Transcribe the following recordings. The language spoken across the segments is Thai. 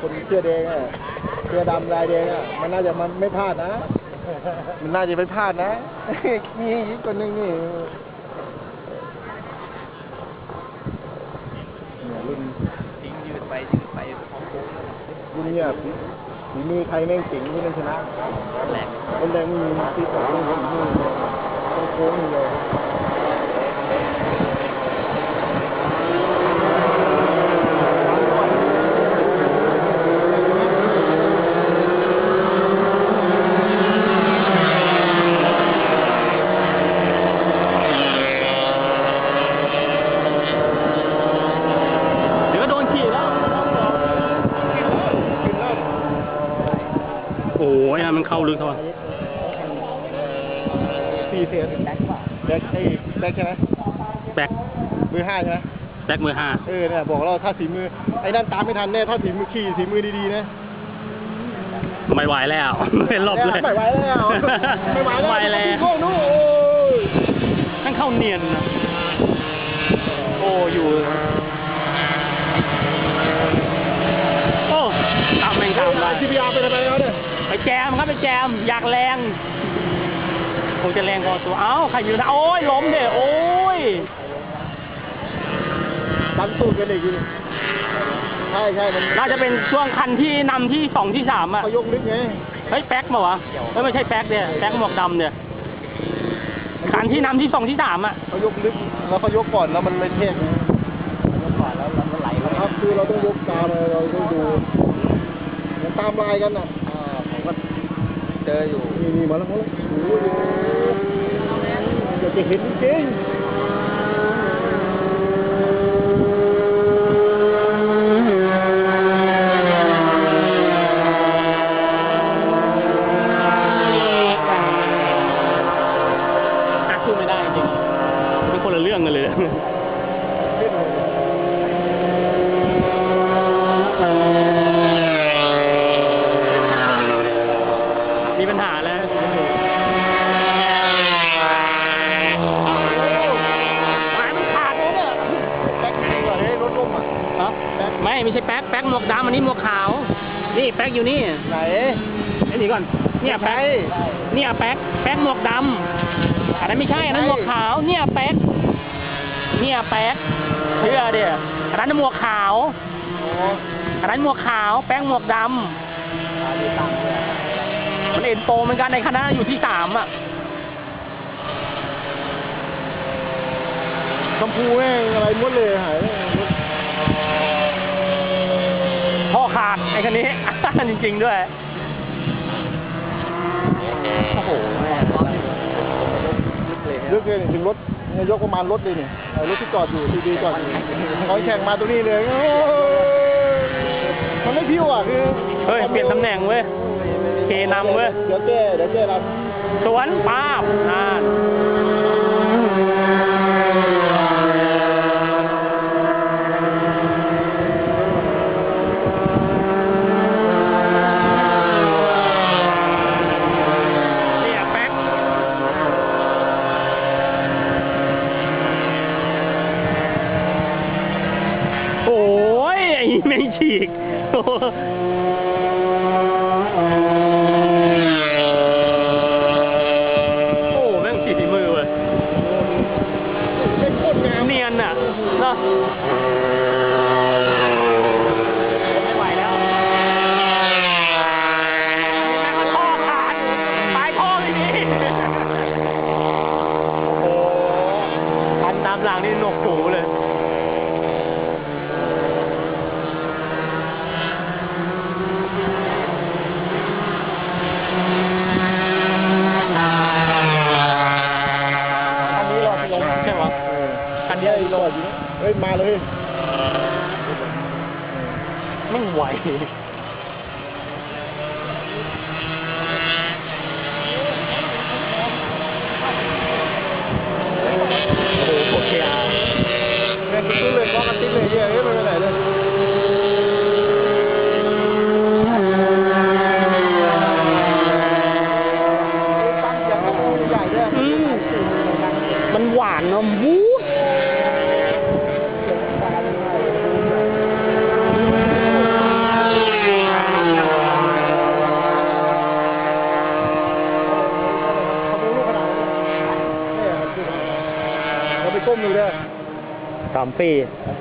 คนเสื้อแดงอะเสื้อดำลายแดงอะ มันน่าจะมันไม่พลาดนะ มันน่าจะไม่พลาดนะมีอีกคนนึงนี่เนี่ยรุ่น ทิ้งยืดไปยืดไปของโค้ง รุ่น เนี่ยฝีฝีมือใครแม่งเก่งรุ่นนั้นชนะแรงคนแดงไม่มีตีสองรุ่นฝีมือต้องโค้งอย่างเดียว เดี๋ยวก็โดนขี่แล้ว โอ้ยมันเข้าลึกเขาอะ สี่เสียงแบ็คป่ะแบ็คไอ้แบ็คใช่ไหม แบ็ค มือห้าใช่ไหม แบ็คมือห้าเออเนี่ยบอกเราถ้าสีมือ ไอ้นั่นตามไม่ทันแน่ถ้าสีมือขี่สีมือดีๆนะ ไม่ไหวแล้วไม่หลบเลยไม่ไหวแล้วไม่ไหวแล้วไม่แล้วโอ้โหโอ้ยทั้งเข้าเนียนนะโอ้อยู่โอ้ตามแม่งตามได้ทีพีอาร์เป็นอะไรแล้วเนี่ยไปแจมครับไปแจมอยากแรงคงจะแรงพอตัวเอ้าใครอยู่นะโอ้ยล้มเด้โอ้ย ดันตูดกันอีกทีใช่ใช่มันน่าจะเป็นช่วงคันที่นำที่สองที่สามอะ เขายกลึกไงเฮ้ยแป๊กมาวะเฮ้ยไม่ใช่แป๊กเนี่ยแป๊กหมวกดำเนี่ย คันที่นำที่สองที่สามอะ เขายกลึกแล้วเขายกก่อนแล้วมันเลยเทกไงยกก่อนแล้วมันไหลเข้าไปครับคือเราต้องยกตามเราต้องดูมันตามลายกันน่ะอ่าผมก็เจออยู่นี่นี่มาแล้วมาแล้วโอ้ยอยากจะเห็นจริง แป๊กอยู่นี่ไหนไอ้นี่ก่อน เนี่ยแป๊กเนี่ยแป๊กแป๊กหมวกดำอันนั้นไม่ใช่อันนั้นหมวกขาว เนี่ยแป๊กเนี่ยแป๊กเชื่อเดียอันนั้นหมวกขาวโอ้อันนั้นหมวกขาวแป้งหมวกดอ่าอยู่ต่ำเลยำมันเอ็นโตเหมือนกันในคณะอยู่ที่สามอะชมพูแม่งอะไรหมดเลยหายไปหมดพ่อขาดไอ้คันนี้ จริง ๆ ด้วย โอ้โหแม่ลึกเลยนี่ถึงรถเนี่ยยกประมาณรถเลยนี่เอารถที่จอดอยู่ทีดีจอดอยู่เขาแข่งมาตรงนี้เลยโอ้ยมันไม่พิ้วอะคือเฮ้ย เปลี่ยนตำแหน่งเว้ยเคนำเว้ย เดี๋ยวแก้เดี๋ยวแก้เราสวนป้าบนาน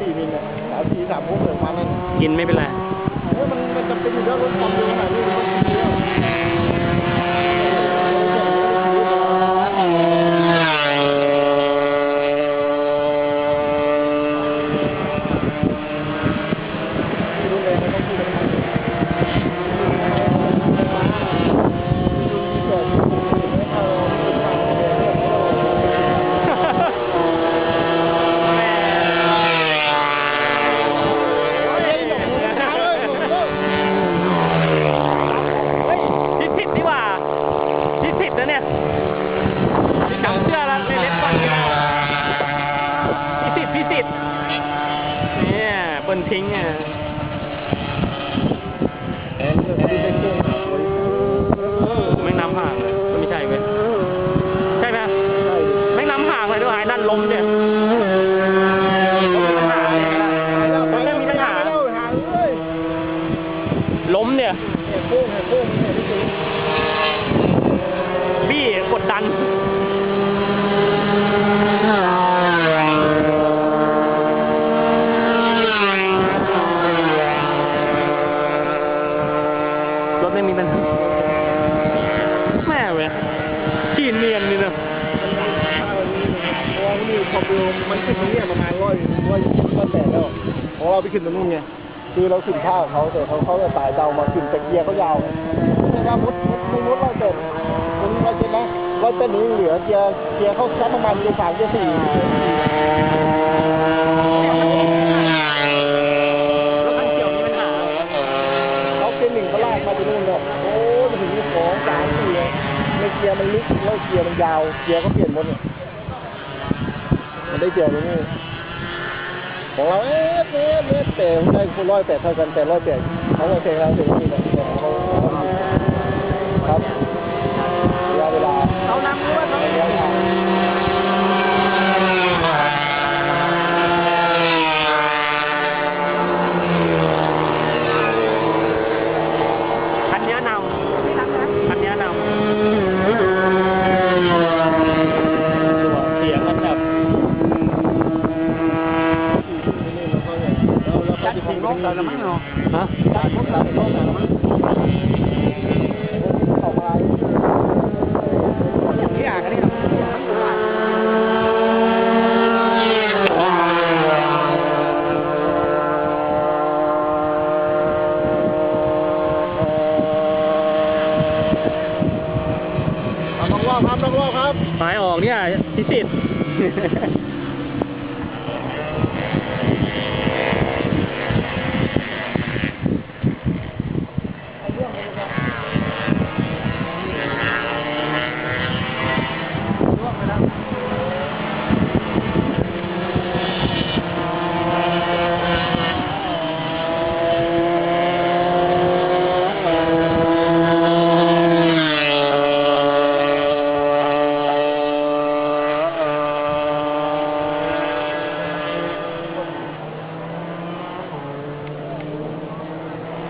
สี่มิลเนี่ยสามสี่สามหกเลยประมาณนั้นกินไม่เป็นไร เฮ้ยมันมันจะเป็นอยู่แล้วรถความเร็วขนาดนี้มันต้องกินแล้วรุ่นแรงมันต้องพูดกันมาเฮ้ยหลงทางเลยหลงเลย พิสิทธิ์นี่หว่าพิสิทธิ์นะเนี่ยจำเสื้อแล้วเล็กๆก่อนนี่พิสิทธิ์พิสิทธิ์ เนี่ยเปิ้นทิ้งอะ เออเรื่องที่เป็นเรื่องหาคน ไม่น้ำห่างเลยก็ไม่ใช่เว้ยใช่ไหม ใช่ดิ ไม่น้ำห่างเลยด้วยไอ้นั่นลมเนี่ยมันไม่มีปัญหา แล้วหาเลย ล้มเนี่ย เห็นโป้งเห็นโป้งเห็นที่สุด บี้กดดัน รถไม่มีปัญหาแม่เว้ยขี่เนียนนี่นะ เพราะว่านี่ ความเร็วมันขึ้นตรงเนี้ยประมาณร้อยร้อยร้อยแปดแล้วเพราะเราไปขึ้นตรงนู้นไงคือเราขึ้นท่าเขาแต่เขาเขาจะตายเดามาขึ้นแต่เกียร์เขายาวไม่ใช่ว่ามุดมุดมดมุดร้อยเจ็ดมุดร้อยเจ็ดนะร้อยเจ็ดนี้เหลือเกียร์เกียร์เขาซัดประมาณเกียร์สามเกียร์สี่รถคันเขียวมีปัญหาเขาเกียร์หนึ่งเขาลากมาจนนู่นเลยโอ้ยถึงที่สองสามสี่เลยในเกียร์มันลึกแล้วเกียร์มันยาว เกียร์ก็เปลี่ยนหมดเนี่ย ได้เกี่ยวตรงนี้ของเราเอ๊ะเอ๊ะเอ๊ะแต่ได้คนร้อยแปดเท่ากันแต่ร้อยแปดเขาโอเคคราถึงนี่นะเขาครับระยะเวลา เขานำหรือว่าเขา ระยะทาง คันนี้นำคันนี้นำเสียงมันแบบ จัดของรถเราละมั้งเนาะ ฮะ จัดของเราละมั้งออกมา อย่างที่อ่านกันนี่ เอาต้องรอบครับต้องรอบครับ สายออกเนี่ยพิสิทธิ์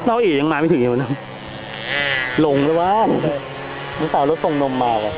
เรา อีกยังมาไม่ถึงอยู่นะหลงเลยว่ามึงสาวรถส่งนมมาว่ะ